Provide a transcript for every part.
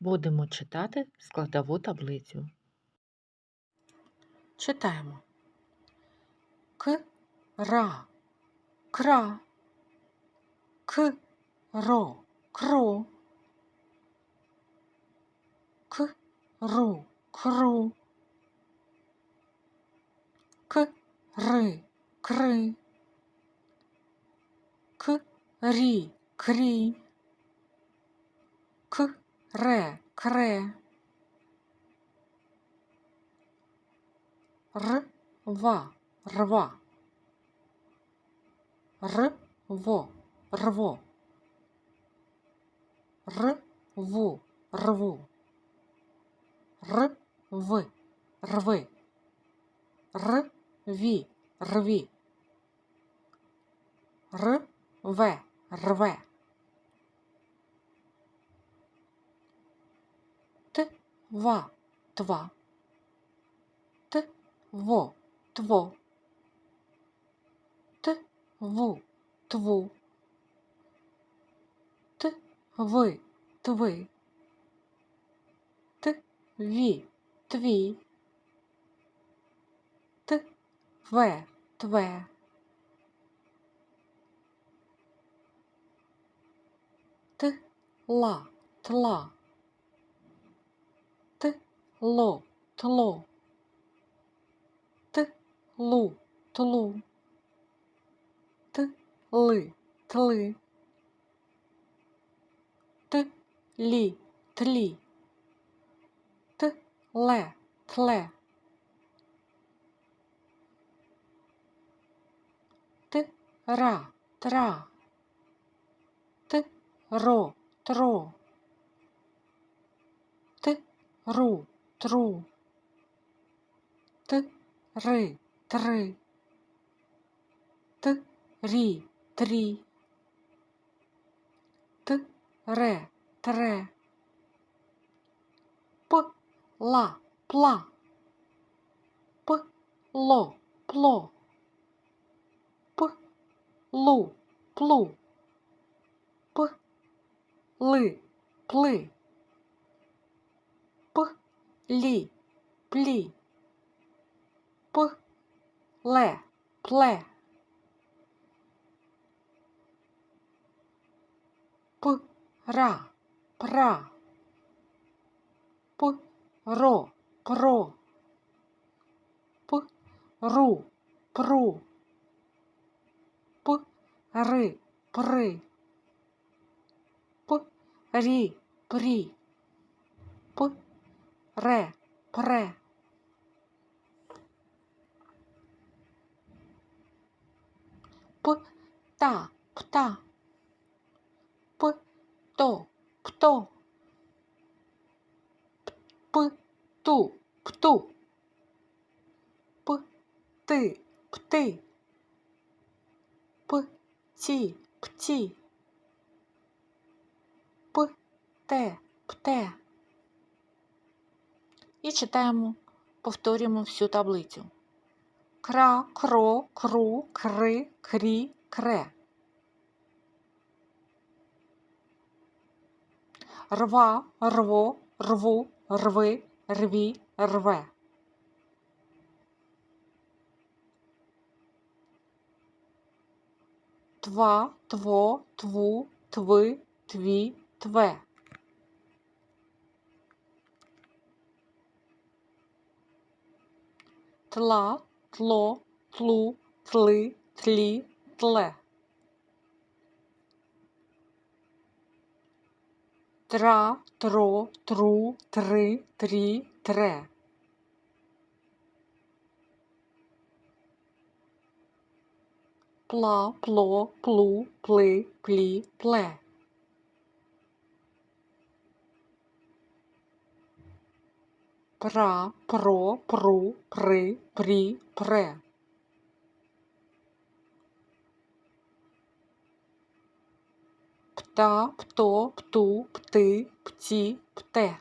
Будемо читати складову таблицю. Читаємо. Кра, к, ро, кро, к, ру, кру, к, ри, кри, к, рі, крі, к, ре, кре, рва, р, во, рво, р, ву, рву, р, в, рви, р, ві, рві, р, ве, рве. Т, ва, тва, т, во, тво, т, ву, тву, т, ви, тви, т, ві, тві, т, ве, тве. Т, ла, тла, ло, тло, т, лу, тлу, т, ли, тли, т, лі, тлі, т, ле, тле, т, ра, тра, т, ро, тро, т, ру, тру, т, ри, три, т, рі, трі, т, ре, тре, п, ла, пла, п, ло, пло, п, лу, плу, п, ли, пли, лі, плі, п, ле, пле, п, ра, пра, п, ро, про, п, ру, пру, п, ри, при, п, рі, прі, п, ре, пре. П, та, пта, п, то, пто, п, ту, пту, п, ти, пти, п, ті, пті, п, те, пте. І читаємо, повторюємо всю таблицю. Кра, кро, кру, кри, крі, кре. Рва, рво, рву, рви, рві, рве. Тва, тво, тву, тви, тві, тве. Тла, тло, тлу, тли, тлі, тле. Тра, тро, тру, три, трі, тре. Пла, пло, плу, пли, плі, пле. Пра, про, пру, при, прі, пре. Пта, пто, пту, пти, пті, пте.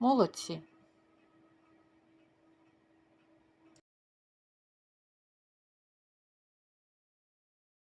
Молодці.